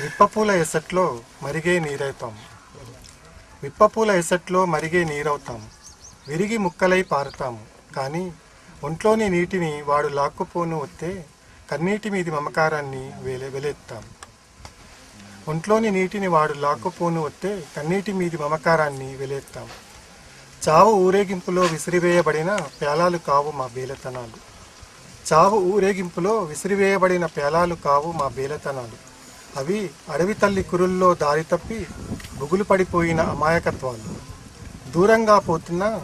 విప్పపూల ఎసట్లో మరిగే నీరవుతాం విప్పపూల ఎసట్లో మరిగే నీరవుతాం. విరిగి ముక్కలై పారుతాము కానీ ఒంట్లోని నీటిని వాడు లాక్కుపోను వస్తే కన్నీటి మీది మమకారాన్ని వెలె వెలెత్తాం. ఒంట్లోని నీటిని వాడు లాక్కుపోను వస్తే కన్నీటి మీది మమకారాన్ని వెలెత్తాం. చావు ఊరేగింపులో విసిరివేయబడిన పేలాలు కావు మా బేలతనాలు. చావు ఊరేగింపులో విసిరివేయబడిన పేలాలు కావు మా బేలతనాలు. అవి అడవి తల్లి కురుల్లో దారి తప్పి బుగులు పడిపోయిన అమాయకత్వాలు. దూరంగా పోతున్న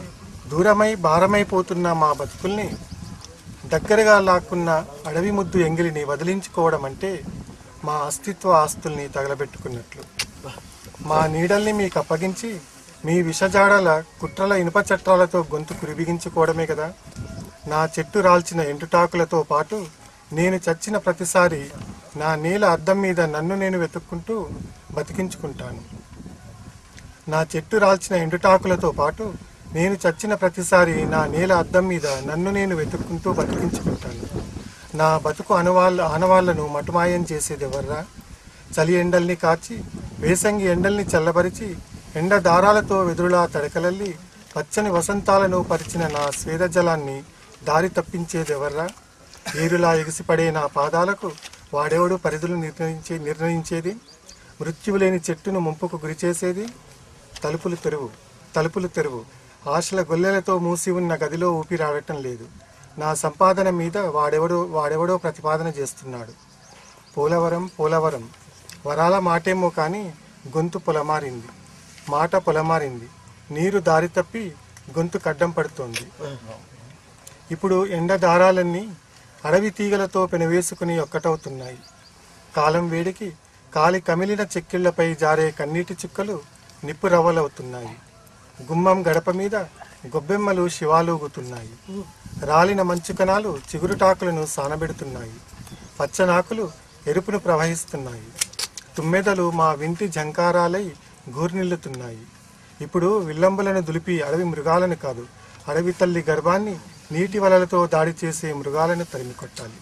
దూరమై భారమైపోతున్న మా బతుకుల్ని దగ్గరగా లాక్కున్న అడవి ముద్దు ఎంగిలిని వదిలించుకోవడం అంటే మా అస్తిత్వ ఆస్తుల్ని తగలబెట్టుకున్నట్లు. మా నీడల్ని మీకు అప్పగించి మీ విషజాడల కుట్రల ఇనుప చట్రాలతో గొంతు కురిబిగించుకోవడమే కదా. నా చెట్టు రాల్చిన ఎండుటాకులతో పాటు నేను చచ్చిన ప్రతిసారి నా నీల అద్దం మీద నన్ను నేను వెతుక్కుంటూ బతికించుకుంటాను. నా చెట్టు రాల్చిన ఎండుటాకులతో పాటు నేను చచ్చిన ప్రతిసారి నా నీల అద్దం మీద నన్ను నేను వెతుక్కుంటూ బతికించుకుంటాను. నా బతుకు అనువాళ్ళ ఆనవాళ్ళను మటుమాయం చేసేది ఎవర్రా చలి ఎండల్ని కాచి వేసంగి ఎండల్ని చల్లబరిచి ఎండ దారాలతో వెదురులా తడకలల్లి పచ్చని వసంతాలను పరిచిన నా స్వేద జలాన్ని దారి తప్పించేది ఎవర్రా ఏరులా ఎగిసిపడే నా పాదాలకు వాడెవడు పరిధులు నిర్ణయించే నిర్ణయించేది? మృత్యువు లేని చెట్టును ముంపుకు గురిచేసేది తలుపులు తెరువు తలుపులు తెరువు. ఆశల గొల్లెలతో మూసి ఉన్న గదిలో ఊపిరాడటం లేదు. నా సంపాదన మీద వాడెవడో వాడెవడో ప్రతిపాదన చేస్తున్నాడు. పోలవరం పోలవరం. వరాల మాటేమో కానీ గొంతు పొలమారింది. మాట పొలమారింది. నీరు దారి తప్పి గొంతు కడ్డం పడుతోంది. ఇప్పుడు ఎండ దారాలన్నీ అడవి తీగలతో పెనవేసుకుని ఒక్కటవుతున్నాయి. కాలం వేడికి కాలి కమిలిన చెక్కిళ్ళపై జారే కన్నీటి చుక్కలు నిప్పు రవ్వలవుతున్నాయి గుమ్మం గడప మీద గొబ్బెమ్మలు శివాలూగుతున్నాయి. రాలిన మంచు కణాలు చిగురుటాకులను సానబెడుతున్నాయి. పచ్చనాకులు ఎరుపును ప్రవహిస్తున్నాయి. తుమ్మెదలు మా వింటి జంకారాలై గూర్నిల్లుతున్నాయి. ఇప్పుడు విల్లంబులను దులిపి అడవి మృగాలను కాదు అడవి తల్లి గర్భాన్ని నీటి వలలతో దాడి చేసే మృగాలను తరిమి కొట్టాలి